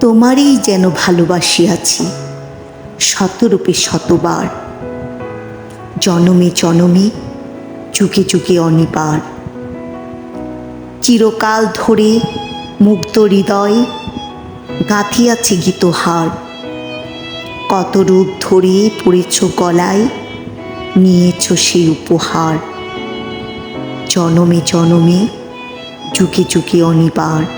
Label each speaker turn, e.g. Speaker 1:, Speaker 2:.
Speaker 1: তোমারই যেন ভালোবাসিয়াছি, শতরূপে শতবার। জনমে জনমে, যুগে যুগে অনিবার। চিরকাল ধরে মুগ্ধ হৃদয় গাঁথিয়াছে গীতহার। কত রূপ ধরে পড়েছ গলায়, নিয়েছ সেই উপহার। জনমে জনমে, যুগে যুগে অনিবার।